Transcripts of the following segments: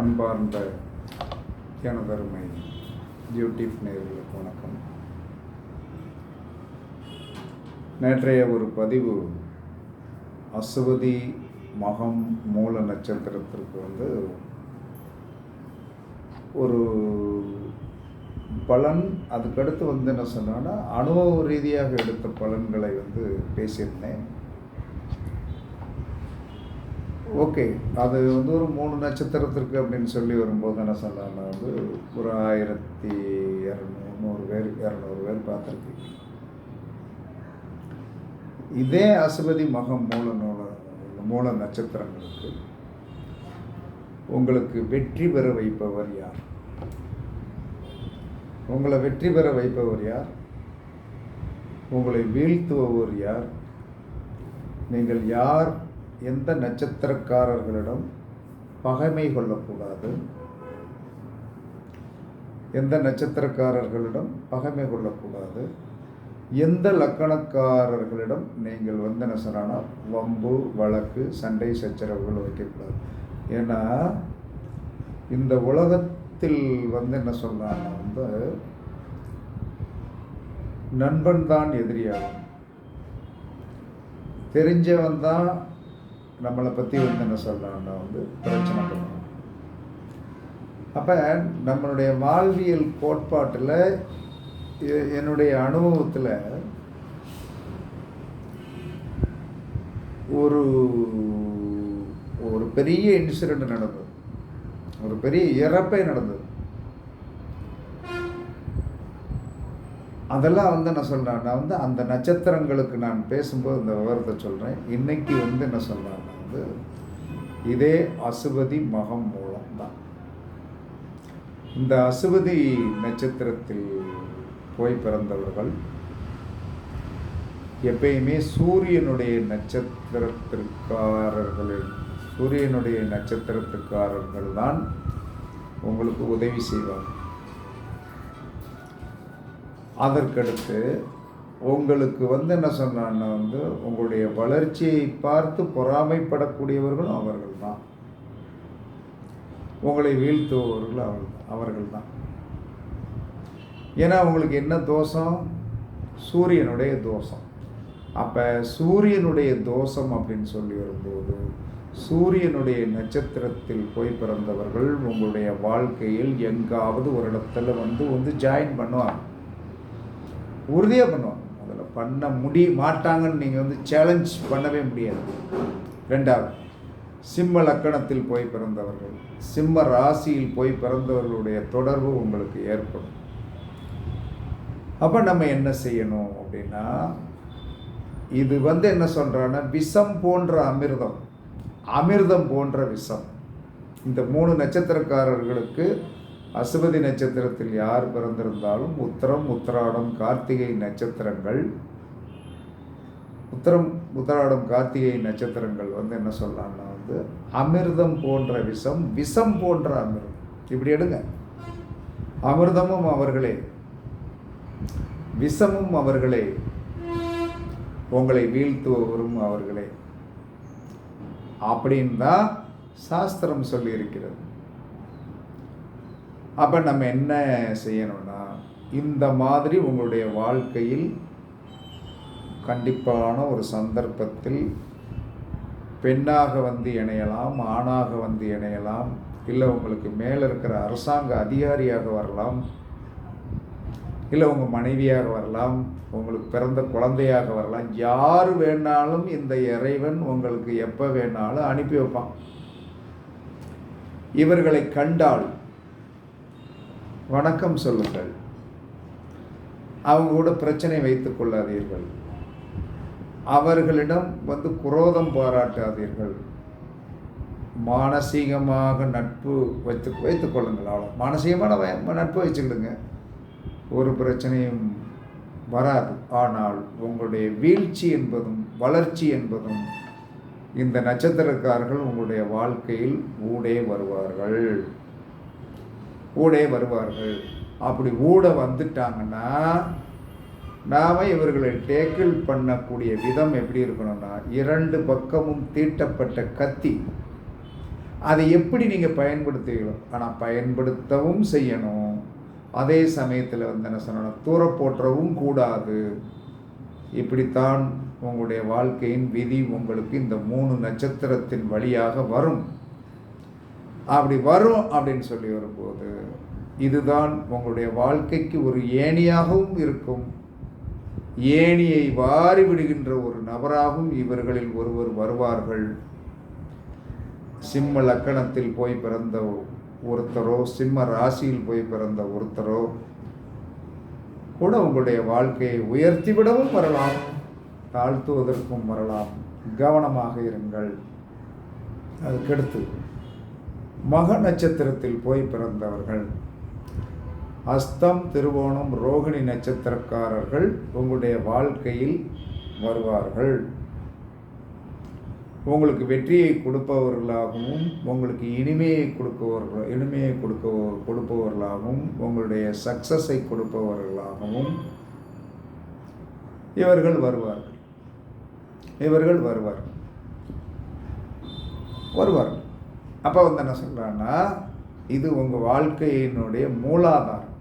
அன்பார்ந்த எனதருமை யூடியூப் நேர்களுக்கு வணக்கம். நேற்றைய ஒரு பதிவு அசுவதி மகம் மூல நட்சத்திரத்திற்கு வந்து ஒரு பலன் அதுக்கடுத்து வந்து என்ன சொன்னால் அனுபவ ரீதியாக எடுத்த பலன்களை வந்து பேசியிருந்தேன். ஓகே அது வந்து ஒரு மூணு நட்சத்திரத்திற்கு அப்படின்னு சொல்லி வரும்போது என்ன சொன்னாங்கன்னா வந்து ஒரு ஆயிரத்தி இரநூறு நூறு பேர் இரநூறு பேர் பார்த்துருக்கீங்க இதே அசுபதி மகம் மூல நூல மூல நட்சத்திரங்களுக்கு உங்களுக்கு வெற்றி பெற வைப்பவர் யார்? உங்களை வெற்றி பெற வைப்பவர் யார்? உங்களை வீழ்த்துபவர் யார்? நீங்கள் யார் எந்த நட்சத்திரக்காரர்களிடம் பகைமை கொள்ளக்கூடாது? எந்த நட்சத்திரக்காரர்களிடம் பகைமை கொள்ளக்கூடாது? எந்த லக்கணக்காரர்களிடம் நீங்கள் வந்து என்ன சொன்னா வம்பு வழக்கு சண்டை சச்சரவுகள் வைக்கக்கூடாது. ஏன்னா இந்த உலகத்தில் வந்து என்ன சொல்றாங்கன்னா வந்து நண்பன் தான் எதிரியாகும். தெரிஞ்சவன் தான் நம்மளை பற்றி வந்து என்ன சொல்கிறான்னா வந்து பிரச்சனை பண்ணுவோம் அப்போ நம்மளுடைய வாழ்வியல் கோட்பாட்டில் என்னுடைய அனுபவத்தில் ஒரு ஒரு பெரிய இன்சிடெண்ட் நடந்தது. ஒரு பெரிய இறப்பே நடந்தது. அதெல்லாம் வந்து என்ன சொல்கிறேன் நான் வந்து அந்த நட்சத்திரங்களுக்கு நான் பேசும்போது இந்த விவரத்தை சொல்கிறேன் இன்றைக்கி வந்து என்ன சொல்கிறேன்னா வந்து இதே அசுபதி மகம் மூலம் தான் இந்த அசுபதி நட்சத்திரத்தில் போய் பிறந்தவர்கள் எப்பயுமே சூரியனுடைய நட்சத்திரத்திற்காரர்களின் சூரியனுடைய நட்சத்திரத்துக்காரர்கள் தான் உங்களுக்கு உதவி செய்வாங்க. அதற்கடுத்து உங்களுக்கு வந்து என்ன சொன்னான்னா வந்து உங்களுடைய வளர்ச்சியை பார்த்து பொறாமைப்படக்கூடியவர்களும் அவர்கள் தான் உங்களை வீழ்த்துபவர்கள் அவர்கள் அவர்கள் தான் ஏன்னா உங்களுக்கு என்ன தோஷம்? சூரியனுடைய தோஷம். அப்போ சூரியனுடைய தோஷம் அப்படின்னு சொல்லி வரும்போது சூரியனுடைய நட்சத்திரத்தில் போய் பிறந்தவர்கள் உங்களுடைய வாழ்க்கையில் எங்காவது ஒரு இடத்துல வந்து வந்து ஜாயின் பண்ணுவாங்க. உறுதியாக பண்ணுவாங்க. அதில் பண்ண முடி மாட்டாங்கன்னு நீங்கள் வந்து சேலஞ்ச் பண்ணவே முடியாது. ரெண்டாவது சிம்ம லக்கணத்தில் போய் பிறந்தவர்கள் சிம்ம ராசியில் போய் பிறந்தவர்களுடைய தொடர்பு உங்களுக்கு ஏற்படும். அப்போ நம்ம என்ன செய்யணும் அப்படின்னா இது வந்து என்ன சொல்கிறான்னா விஷம் போன்ற அமிர்தம். அமிர்தம் போன்ற விஷம். இந்த மூணு நட்சத்திரக்காரர்களுக்கு அசுபதி நட்சத்திரத்தில் யார் பிறந்திருந்தாலும் உத்தரம் உத்தராடம் கார்த்திகை நட்சத்திரங்கள். உத்தரம் உத்தராடம் கார்த்திகை நட்சத்திரங்கள் வந்து என்ன சொல்லலாம்னா வந்து அமிர்தம் போன்ற விஷம் விஷம் போன்ற அமிர்தம். இப்படி எடுங்க. அமிர்தமும் அவர்களே விஷமும் அவர்களே உங்களை வீழ்த்துவவரும் அவர்களே. அப்படின்னு தான் சாஸ்திரம் சொல்லியிருக்கிறது. அப்போ நம்ம என்ன செய்யணும்னா இந்த மாதிரி உங்களுடைய வாழ்க்கையில் கண்டிப்பான ஒரு சந்தர்ப்பத்தில் பெண்ணாக வந்து இணையலாம் ஆணாக வந்து இணையலாம் இல்லை உங்களுக்கு மேலே இருக்கிற அரசாங்க அதிகாரியாக வரலாம் இல்லை உங்கள் மனைவியாக வரலாம் உங்களுக்கு பிறந்த குழந்தையாக வரலாம் யார் வேணாலும் இந்த இறைவன் உங்களுக்கு எப்போ வேணாலும் அனுப்பி வைப்பான். இவர்களை கண்டால் வணக்கம் சொல்லுங்கள். அவங்க கூட பிரச்சனை வைத்துக் கொள்ளாதீர்கள். அவர்களிடம் வந்து குரோதம் பாராட்டாதீர்கள். மானசீகமாக நட்பு வைத்து வைத்துக் கொள்ளுங்கள் அவ்வளோ மானசீகமான நட்பு வச்சுக்கிடுங்க. ஒரு பிரச்சனையும் வராது. ஆனால் உங்களுடைய வீழ்ச்சி என்பதும் வளர்ச்சி என்பதும் இந்த நட்சத்திரக்காரர்கள் உங்களுடைய வாழ்க்கையில் ஊடே வருவார்கள். ஊடே வருவார்கள். அப்படி ஊட வந்துட்டாங்கன்னா நாம் இவர்களை டேக்கிள் பண்ணக்கூடிய விதம் எப்படி இருக்கணும்னா இரண்டு பக்கமும் தீட்டப்பட்ட கத்தி. அதை எப்படி நீங்கள் பயன்படுத்துவீங்களோ ஆனால் பயன்படுத்தவும் செய்யணும். அதே சமயத்தில் வந்து என்ன சொல்லணும் தூர போற்றவும் கூடாது. இப்படித்தான் உங்களுடைய வாழ்க்கையின் விதி உங்களுக்கு இந்த மூணு நட்சத்திரத்தின் வழியாக வரும். அப்படி வரும் அப்படின்னு சொல்லி வரும்போது இதுதான் உங்களுடைய வாழ்க்கைக்கு ஒரு ஏணியாகவும் இருக்கும். ஏணியை வாரி விடுகின்ற ஒரு நபராகவும் இவர்களில் ஒருவர் வருவார்கள். சிம்ம லக்கணத்தில் போய் பிறந்த ஒருத்தரோ சிம்ம ராசியில் போய் பிறந்த ஒருத்தரோ கூட உங்களுடைய வாழ்க்கையை உயர்த்திவிடவும் வரலாம் தாழ்த்துவதற்கும் வரலாம். கவனமாக இருங்கள். அதுக்கடுத்து மக நட்சத்திரத்தில் போய் பிறந்தவர்கள். அஸ்தம் திருவோணம் ரோகிணி நட்சத்திரக்காரர்கள் உங்களுடைய வாழ்க்கையில் வருவார்கள். உங்களுக்கு வெற்றியை கொடுப்பவர்களாகவும் உங்களுக்கு இனிமையை கொடுப்பவர்கள் இனிமையை கொடுக்க கொடுப்பவர்களாகவும் உங்களுடைய சக்சஸை கொடுப்பவர்களாகவும் இவர்கள் வருவார்கள். இவர்கள் வருவார்கள். வருவார்கள். அப்போ வந்து என்ன சொல்கிறான்னா இது உங்கள் வாழ்க்கையினுடைய மூலாதாரம்.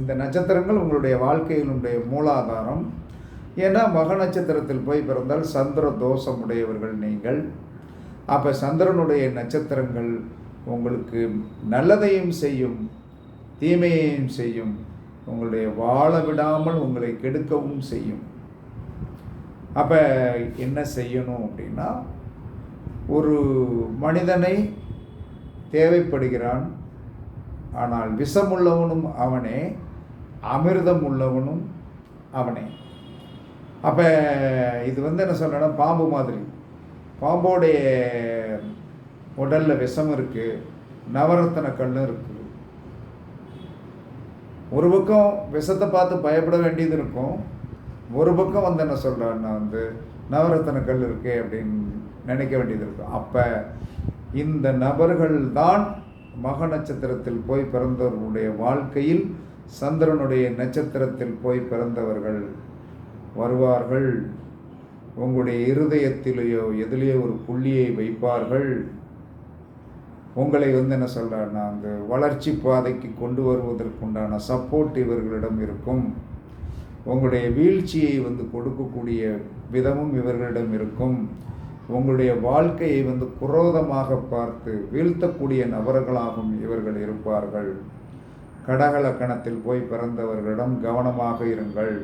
இந்த நட்சத்திரங்கள் உங்களுடைய வாழ்க்கையினுடைய மூலாதாரம். ஏன்னா மக நட்சத்திரத்தில் போய் பிறந்தால் சந்திர தோஷம் உடையவர்கள் நீங்கள். அப்போ சந்திரனுடைய நட்சத்திரங்கள் உங்களுக்கு நல்லதையும் செய்யும் தீமையையும் செய்யும் உங்களுடைய வாழ விடாமல் உங்களை கெடுக்கவும் செய்யும். அப்போ என்ன செய்யணும் அப்படின்னா ஒரு மனிதனை தேவைப்படுகிறான். ஆனால் விஷமுள்ளவனும் அவனே அமிர்தம் உள்ளவனும் அவனே. அப்போ இது வந்து என்ன சொல்கிறேன்னா பாம்பு மாதிரி. பாம்போடைய உடலில் விஷம் இருக்குது நவரத்தன கல்லும் இருக்குது ஒரு பக்கம் விஷத்தை பார்த்து பயப்பட வேண்டியது இருக்கும். ஒரு பக்கம் வந்து என்ன சொல்கிறான்னா வந்து நவரத்தன கல் இருக்குது அப்படின்னு நினைக்க வேண்டியது இருக்கும். அப்போ இந்த நபர்கள்தான் மக நட்சத்திரத்தில் போய் பிறந்தவர்களுடைய வாழ்க்கையில் சந்திரனுடைய நட்சத்திரத்தில் போய் பிறந்தவர்கள் வருவார்கள். உங்களுடைய இருதயத்திலேயோ எதிலேயோ ஒரு புள்ளியை வைப்பார்கள். உங்களை வந்து என்ன சொல்கிறான்னா அந்த வளர்ச்சி பாதைக்கு கொண்டு வருவதற்குண்டான சப்போர்ட் இவர்களிடம் இருக்கும். உங்களுடைய வீழ்ச்சியை வந்து கொடுக்கக்கூடிய விதமும் இவர்களிடம் இருக்கும். உங்களுடைய வாழ்க்கையை வந்து குரோதமாக பார்த்து வீழ்த்தக்கூடிய நபர்களாகவும் இவர்கள் இருப்பார்கள். கடகலக்கணத்தில் போய் பிறந்தவர்களிடம் கவனமாக இருங்கள்.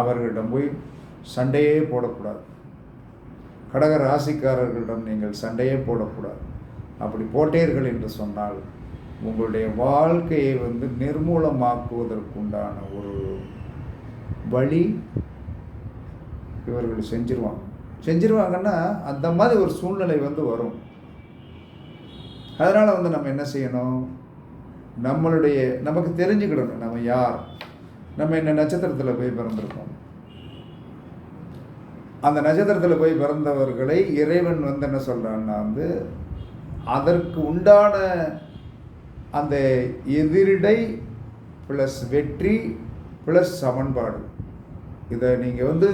அவர்களிடம் போய் சண்டையே போடக்கூடாது. கடக ராசிக்காரர்களிடம் நீங்கள் சண்டையே போடக்கூடாது. அப்படி போட்டீர்கள் என்று சொன்னால் உங்களுடைய வாழ்க்கையை வந்து நிர்மூலமாக்குவதற்குண்டான ஒரு வழி இவர்கள் செஞ்சிருவாங்க. செஞ்சிருவாங்கன்னா அந்த மாதிரி ஒரு சூழ்நிலை வந்து வரும். அதனால் வந்து நம்ம என்ன செய்யணும்? நம்மளுடைய நமக்கு தெரிஞ்சுக்கிடணும் நம்ம யார். நம்ம என்ன நட்சத்திரத்தில் போய் பிறந்திருக்கோம். அந்த நட்சத்திரத்தில் போய் பிறந்தவர்களை இறைவன் வந்து என்ன சொல்கிறான்னா வந்து அதற்கு உண்டான அந்த எதிரிடை ப்ளஸ் வெற்றி ப்ளஸ் சமன்பாடு. இதை நீங்கள் வந்து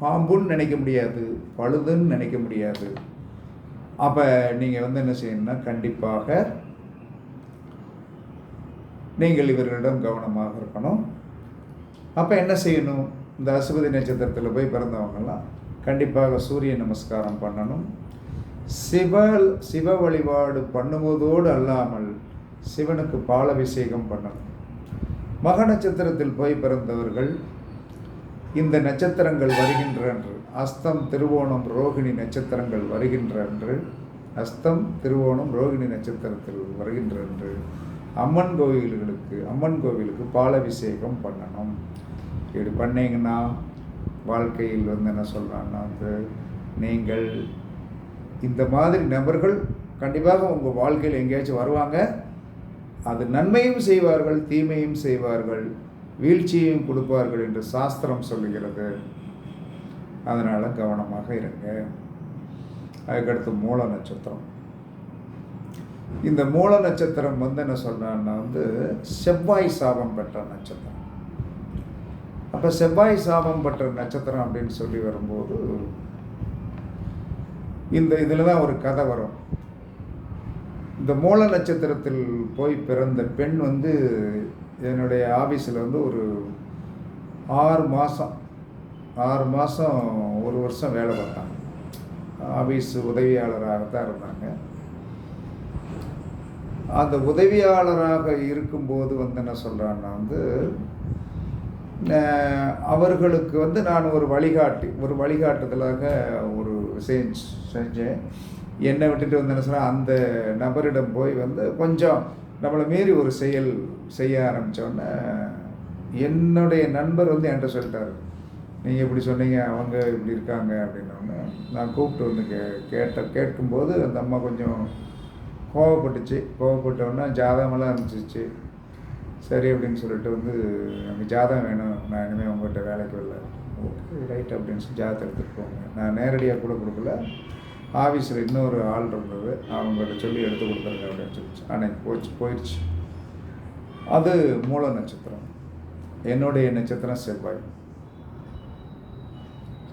பாம்புன்னு நினைக்க முடியாது பழுதுன்னு நினைக்க முடியாது. அப்போ நீங்கள் வந்து என்ன செய்யணும்னா கண்டிப்பாக நீங்கள் இவர்களிடம் கவனமாக இருக்கணும். அப்போ என்ன செய்யணும்? இந்த அசுபதி நட்சத்திரத்தில் போய் பிறந்தவங்கெல்லாம் கண்டிப்பாக சூரிய நமஸ்காரம் பண்ணணும். சிவ சிவ வழிபாடு பண்ணுவதோடு அல்லாமல் சிவனுக்கு பாலபிஷேகம் பண்ணணும். மக நட்சத்திரத்தில் போய் பிறந்தவர்கள் இந்த நட்சத்திரங்கள் வருகின்ற அன்று. அஸ்தம் திருவோணம் ரோகிணி நட்சத்திரங்கள் வருகின்ற அன்று. அஸ்தம் திருவோணம் ரோகிணி நட்சத்திரத்தில் வருகின்ற அன்று. அம்மன் கோவில்களுக்கு அம்மன் கோவிலுக்கு பாலபிஷேகம் பண்ணணும். இப்படி பண்ணீங்கன்னா வாழ்க்கையில் வந்து என்ன சொல்கிறான்னா வந்து நீங்கள் இந்த மாதிரி நபர்கள் கண்டிப்பாக உங்கள் வாழ்க்கையில் எங்கேயாச்சும் வருவாங்க. அது நன்மையும் செய்வார்கள் தீமையும் செய்வார்கள். வீழ்ச்சியையும் கொடுப்பார்கள் என்று சாஸ்திரம் சொல்லுகிறது. அதனால் கவனமாக இருங்க. அதுக்கடுத்து மூல நட்சத்திரம். இந்த மூல நட்சத்திரம் வந்து என்ன சொல்கிறான்னா வந்து செவ்வாய் சாபம் பெற்ற நட்சத்திரம். அப்போ செவ்வாய் சாபம் பெற்ற நட்சத்திரம் அப்படின்னு சொல்லி வரும்போது இந்த இதில் தான் ஒரு கதை வரும். இந்த மூல நட்சத்திரத்தில் போய் பிறந்த பெண் வந்து என்னுடைய ஆஃபீஸில் வந்து ஒரு ஆறு மாதம் ஆறு மாதம் ஒரு வருஷம் வேலை பார்த்தாங்க. ஆஃபீஸ் உதவியாளராக தான் இருந்தாங்க. அந்த உதவியாளராக இருக்கும்போது வந்து என்ன சொல்கிறான்னா வந்து அவர்களுக்கு வந்து நான் ஒரு வழிகாட்டி ஒரு வழிகாட்டுதலாக ஒரு விஷயம் செஞ்சேன். என்னை விட்டுட்டு வந்து என்ன சொன்னால் அந்த நபரிடம் போய் வந்து கொஞ்சம் நம்மளை மீறி ஒரு செயல் செய்ய ஆரம்பித்தோடனே என்னுடைய நண்பர் வந்து என்கிட்ட சொல்லிட்டார். நீங்கள் இப்படி சொன்னீங்க அவங்க இப்படி இருக்காங்க அப்படின்னோடனே நான் கூப்பிட்டு வந்து கே கேட்ட கேட்கும்போது அந்த அம்மா கொஞ்சம் கோவப்பட்டுச்சு. கோவப்பட்டோன்னே ஜாதகமெல்லாம் இருந்துச்சு. சரி அப்படின்னு சொல்லிட்டு வந்து எனக்கு ஜாதகம் வேணும். நான் இனிமேல் உங்கள்கிட்ட வேலைக்கு வரல. ஓகே ரைட் அப்படின்னு சொல்லி ஜாதகத்தை எடுத்துகிட்டு போங்க நான் நேரடியாக கூட கொடுக்கல. ஆஃபீஸில் இன்னொரு ஆள் இருந்தது. அவங்கள்ட்ட சொல்லி எடுத்து கொடுத்துருங்க அப்படின்னு சொல்லிச்சு. அன்னைக்கு போச்சு போயிடுச்சு அது மூல நட்சத்திரம். என்னுடைய நட்சத்திரம் செவ்வாய்.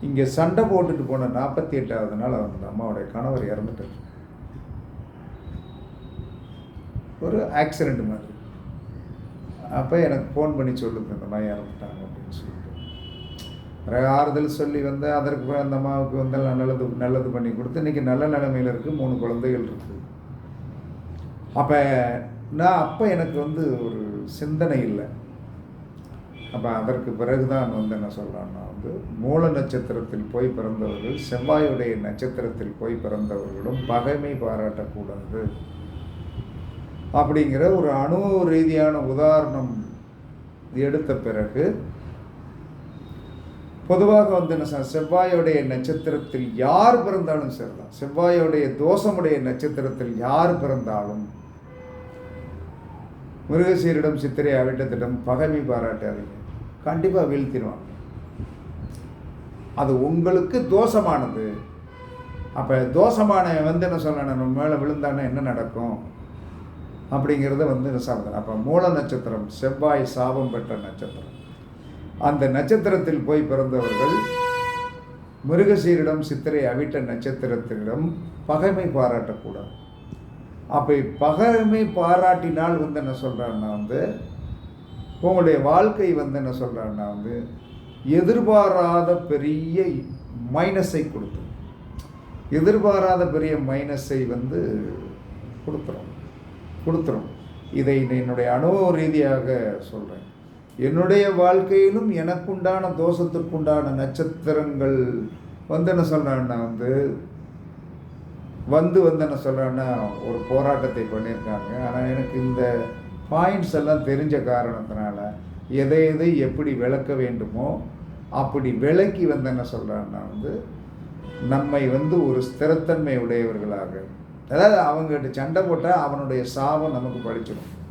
இங்கே சண்டை போட்டுட்டு போன நாற்பத்தி எட்டாவது நாள் அந்த அம்மாவுடைய கணவர் இறந்துட்டார். ஒரு ஆக்சிடெண்ட் மாதிரி. அப்போ எனக்கு ஃபோன் பண்ணி சொல்லுங்க இந்த மாதிரி இறந்துட்டாங்க பிறகு ஆறுதல் சொல்லி வந்து அதற்கு பிறகு அந்த அம்மாவுக்கு வந்து நல்லது நல்லது பண்ணி கொடுத்து இன்றைக்கி நல்ல நிலைமையில் இருக்குது மூணு குழந்தைகள் இருக்குது அப்போ நான் அப்போ எனக்கு வந்து ஒரு சிந்தனை இல்லை. அப்போ அதற்கு பிறகு தான் வந்து என்ன சொல்கிறான்னா வந்து மூல நட்சத்திரத்தில் போய் பிறந்தவர்கள் செவ்வாயுடைய நட்சத்திரத்தில் போய் பிறந்தவர்களும் பகைமை பாராட்டக்கூடாது. அப்படிங்கிற ஒரு அணு ரீதியான உதாரணம் எடுத்த பிறகு பொதுவாக வந்து என்ன சொன்னா, செவ்வாயோடைய நட்சத்திரத்தில் யார் பிறந்தாலும் சரிதான். செவ்வாயோடைய தோஷமுடைய நட்சத்திரத்தில் யார் பிறந்தாலும். மிருகசீரிடம் சித்திரை அவிட்டத்திடம் பகமை பாராட்டாதீங்க கண்டிப்பாக வீழ்த்திடுவாங்க. அது உங்களுக்கு தோஷமானது. அப்போ தோஷமான வந்து என்ன சொல்லணும் நம்ம மேலே விழுந்தானே என்ன நடக்கும்? அப்படிங்கிறத வந்து என்ன சாப்பிடுறேன் அப்போ மூல நட்சத்திரம் செவ்வாய் சாபம் பெற்ற நட்சத்திரம். அந்த நட்சத்திரத்தில் போய் பிறந்தவர்கள் மிருகசீரிடம் சித்திரை அவிட்ட நட்சத்திரத்திடம் பகைமை பாராட்டக்கூடாது. அப்போ பகைமை பாராட்டினால் வந்து என்ன சொல்கிறான்னா வந்து உங்களுடைய வாழ்க்கை வந்து என்ன சொல்கிறான்னா வந்து எதிர்பாராத பெரிய மைனஸை கொடுத்துரும் எதிர்பாராத பெரிய மைனஸை வந்து கொடுத்துரும் கொடுத்துரும் இதை என்னுடைய அனுபவ ரீதியாக சொல்கிறேன் என்னுடைய வாழ்க்கையிலும் எனக்குண்டான தோஷத்துக்குண்டான நட்சத்திரங்கள் வந்து என்ன சொல்கிறேன்னா வந்து வந்து வந்து என்ன சொல்கிறேன்னா ஒரு போராட்டத்தை பண்ணியிருக்காங்க. ஆனால் எனக்கு இந்த பாயிண்ட்ஸ் எல்லாம் தெரிஞ்ச காரணத்தினால எதை எதை எப்படி விளக்க வேண்டுமோ அப்படி விளக்கி வந்து என்ன சொல்கிறான்னா வந்து நம்மை வந்து ஒரு ஸ்திரத்தன்மை உடையவர்களாக அதாவது அவங்ககிட்ட சண்டை போட்டால் அவனுடைய சாபம் நமக்கு படிச்சிடும்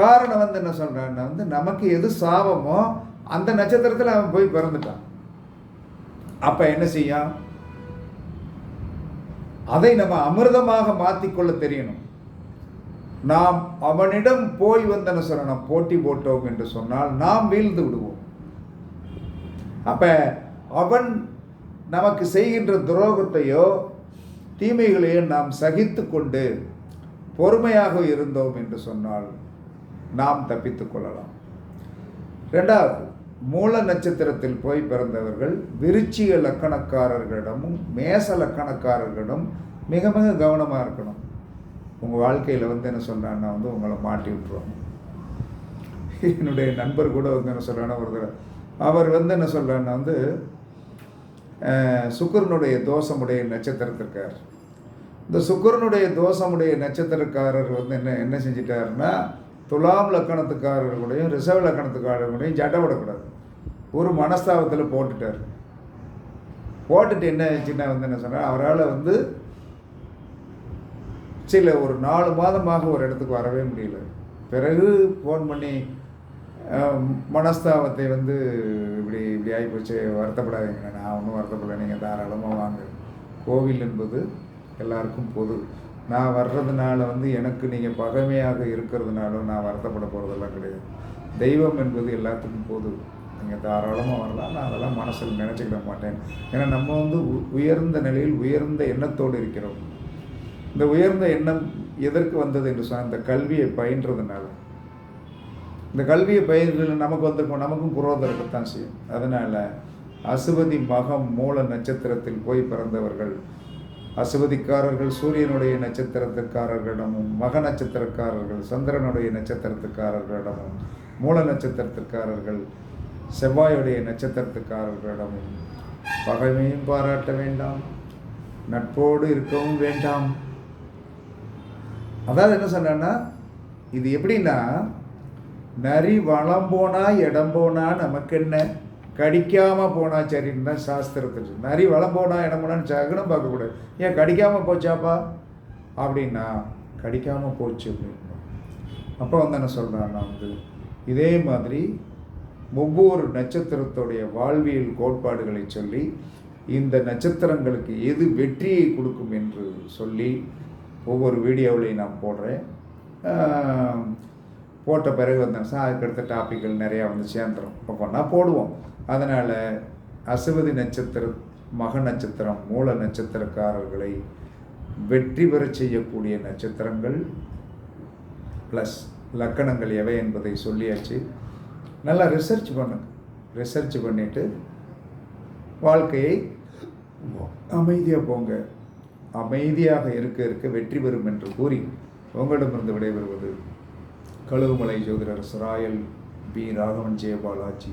காரணம் வந்து என்ன சொல்கிறான்னா வந்து நமக்கு எது சாபமோ அந்த நட்சத்திரத்தில் அவன் போய் பிறந்துட்டான். அப்போ என்ன செய்யும்? அதை நம்ம அமிர்தமாக மாற்றிக்கொள்ள தெரியணும். நாம் அவனிடம் போய் வந்தன சொல்லணும்? போட்டி போட்டோம் என்று சொன்னால் நாம் வீழ்ந்து விடுவோம். அப்போ அவன் நமக்கு செய்கின்ற துரோகத்தையோ தீமைகளையோ நாம் சகித்து கொண்டு பொறுமையாக இருந்தோம் என்று சொன்னால் நாம் தப்பித்துக் கொள்ளலாம். ரெண்டாவது மூல நட்சத்திரத்தில் போய் பிறந்தவர்கள் விருச்சிக லக்கணக்காரர்களிடமும் மேச லக்கணக்காரர்களிடம் மிக மிக கவனமாக இருக்கணும். உங்கள் வாழ்க்கையில் வந்து என்ன சொல்கிறான்னா வந்து உங்களை மாட்டி விட்டுருவாங்க என்னுடைய நண்பர் கூட வந்து என்ன சொல்கிறான்னா ஒரு தடவை. அவர் வந்து என்ன சொல்கிறான்னா வந்து சுக்கரனுடைய தோஷமுடைய நட்சத்திரத்திற்கார். இந்த சுக்கரனுடைய தோஷமுடைய நட்சத்திரக்காரர் வந்து என்ன என்ன செஞ்சிட்டாருன்னா துலாம் லக்கணத்துக்காரர்களையும் ரிசர்வ் லக்கணத்துக்காரர்களையும் ஜட்டை விடக்கூடாது. ஒரு மனஸ்தாபத்தில் போட்டுட்டார். போட்டுட்டு என்ன ஆச்சுன்னா வந்து என்ன சொன்னால் அவரால் வந்து சில ஒரு நாலு மாதமாக ஒரு இடத்துக்கு வரவே முடியல. பிறகு ஃபோன் பண்ணி மனஸ்தாபத்தை வந்து இப்படி இப்படி ஆகிப்போச்சு வருத்தப்படாதீங்க. நான் ஒன்றும் வருத்தப்படலை. நீங்கள் தாராளமாக வாங்க. கோவில் என்பது எல்லாருக்கும் பொது. நான் வர்றதுனால வந்து எனக்கு நீங்கள் பகைமையாக இருக்கிறதுனால நான் வருத்தப்பட போகிறதெல்லாம் கிடையாது. தெய்வம் என்பது எல்லாத்துக்கும் போது. நீங்கள் தாராளமாக வரலாம். நான் அதெல்லாம் மனசில் நினச்சிக்கிட மாட்டேன். ஏன்னா நம்ம வந்து உ- உயர்ந்த நிலையில் உயர்ந்த எண்ணத்தோடு இருக்கிறோம். இந்த உயர்ந்த எண்ணம் எதற்கு வந்தது என்று சொன்னால் இந்த கல்வியை பயின்றதுனால. இந்த கல்வியை பயின்றது நமக்கு வந்திருக்கும் நமக்கும் குரோதம் இருக்கத்தான் செய்யும். அதனால் அசுவதி மகம் மூல நட்சத்திரத்தில் போய் பிறந்தவர்கள் அசுவதிக்காரர்கள் சூரியனுடைய நட்சத்திரத்துக்காரர்களிடமும் மக நட்சத்திரக்காரர்கள் சந்திரனுடைய நட்சத்திரத்துக்காரர்களிடமும் மூல நட்சத்திரத்துக்காரர்கள் செவ்வாயுடைய நட்சத்திரத்துக்காரர்களிடமும் பகைமையும் பாராட்ட வேண்டாம் நட்போடு இருக்கவும் வேண்டாம். அதாவது என்ன சொன்னேன்னா இது எப்படின்னா நரி வளம் போனா இடம் போனா நமக்கு என்ன கடிக்காமல் போனா சரின்னு தான் சாஸ்திரத்தில் நரி வளம் போனால் என்ன போனான்னு சகுனம் பார்க்கக்கூடாது. ஏன் கடிக்காமல் போச்சாப்பா? அப்படின்னா கடிக்காமல் போச்சு அப்படின்னு. அப்போ வந்து என்ன சொல்கிறான்னா வந்து இதே மாதிரி ஒவ்வொரு நட்சத்திரத்துடைய வாழ்வியல் கோட்பாடுகளை சொல்லி இந்த நட்சத்திரங்களுக்கு எது வெற்றியை கொடுக்கும் என்று சொல்லி ஒவ்வொரு வீடியோவிலையும் நான் போடுறேன். போட்ட பிறகு வந்தேன் சார் அதுக்கடுத்த டாப்பிக்கள் நிறையா வந்து சேர்ந்துடும் ஒவ்வொன்றா போடுவோம். அதனால் அசுவதி நட்சத்திரம் மக நட்சத்திரம் மூல நட்சத்திரக்காரர்களை வெற்றி பெறச் செய்யக்கூடிய நட்சத்திரங்கள் ப்ளஸ் லக்கணங்கள் எவை என்பதை சொல்லியாச்சு. நல்லா ரிசர்ச் பண்ணுங்க ரிசர்ச் பண்ணிவிட்டு வாழ்க்கையை அமைதியாக போங்க. அமைதியாக இருக்க இருக்க வெற்றி பெறும் என்று கூறி உங்களிடமிருந்து விடைபெறுவது கழுகுமலை ஜோதிடர் சுராயல் பி. ராகவன் ஜெயபாலாஜி.